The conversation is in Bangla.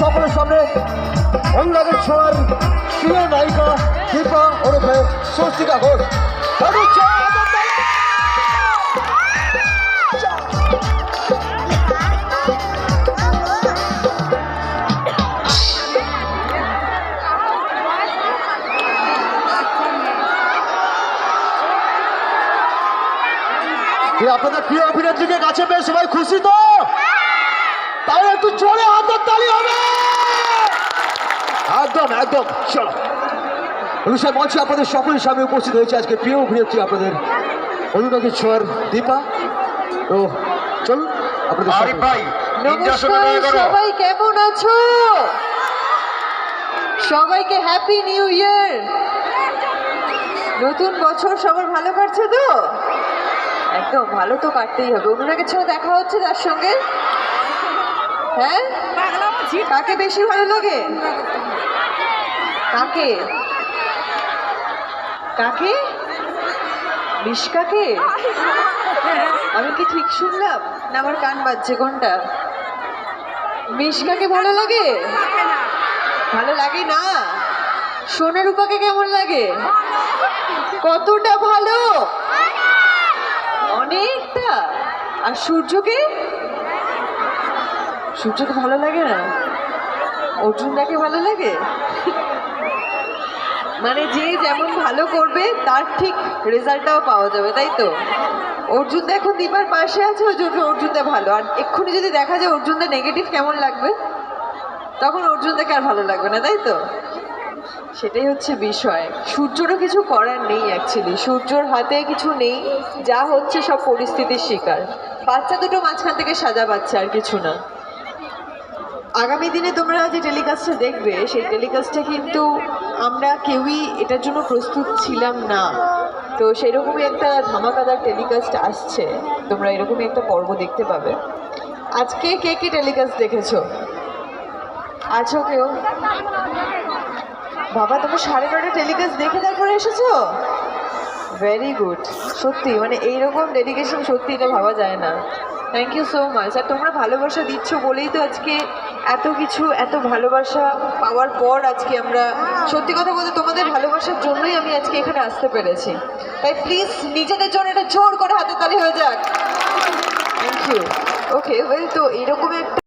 সকলের সামনে। অনুরাগের ছোঁয়ার প্রিয় নায়িকা দীপা ওরফে স্বস্তিকা ঘোষ। আপনাদের প্রিয় অভিনেত্রীকে কাছে পেয়ে সবাই খুশি তো? একটু জোরে হাতের তালি হবে। একদম একদম চলো। অনুষ্ঠান মঞ্চে আপনাদের সকলের সামনে উপস্থিত হয়েছে আজকে প্রিয় অভিনেত্রী আপনাদের অনুরাগের ছোঁয়ার দীপা। তো চলুন আপনাদের সবাই কেমন আছো? সবাইকে হ্যাপি নিউ ইয়ার নতুন বছর সবার ভালো কাটছে তো? একদম ভালো তো কাটতেই হবে। অনুরাগের ছেলে দেখা হচ্ছে তার সঙ্গে। হ্যাঁ? কাকে বেশি ভালো লাগে? কাকে? কাকে? মিশকাকে আমি কি ঠিক শুনলাম? না আমার কান বাজছে কোনটা? মিশকাকে ভালো লাগে? ভালো লাগে না? সোনা রূপাকে কেমন লাগে? কতটা ভালো? অনেকটা। আর সূর্যকে? সূর্যকে ভালো লাগে না? অর্জুনদাকে ভালো লাগে? মানে যে যেমন ভালো করবে, তার ঠিক রেজাল্টটাও পাওয়া যাবে, তাই তো? অর্জুন এখন দীপার পাশে আছে, ওই জন্য অর্জুনদা ভালো। আর এক্ষুনি যদি দেখা যায় অর্জুনদা নেগেটিভ কেমন লাগবে? তখন অর্জুনদাকে আর ভালো লাগবে না, তাই তো? সেটাই হচ্ছে বিষয়। সূর্যরও কিছু করার নেই অ্যাকচুয়ালি সূর্যর হাতে কিছু নেই, যা হচ্ছে সব পরিস্থিতির শিকার। বাচ্চা দুটো মাঝখান থেকে সাজা পাচ্ছে আর কিছু না। আগামী দিনে তোমরা যে টেলিকাস্টটা দেখবে, সেই টেলিকাস্টটা কিন্তু আমরা কেউই এটার জন্য প্রস্তুত ছিলাম না। তো সেরকমই একটা ধামাকাদার টেলিকাস্ট আসছে। তোমরা এরকমই একটা পর্ব দেখতে পাবে। আজকে কে কে টেলিকাস্ট দেখেছ? আছো কেউ? বাবা তুমি সাড়ে নটা টেলিকাস্ট দেখে তারপরে এসেছ? ভেরি গুড সত্যি মানে এইরকম ডেডিকেশন সত্যি এটা ভাবা যায় না। থ্যাংক ইউ সো মাচ আর তোমরা ভালোবাসা দিচ্ছ বলেই তো আজকে এত কিছু, এত ভালোবাসা পাওয়ার পর আজকে আমরা, সত্যি কথা বলতে তোমাদের ভালোবাসার জন্যই আমি আজকে এখানে আসতে পেরেছি। তাই প্লিজ নিজেদের জন্য এটা জোর করে হাতে তালি হয়ে যাক। থ্যাংক ইউ ওকে ওয়েল তো এরকম একটা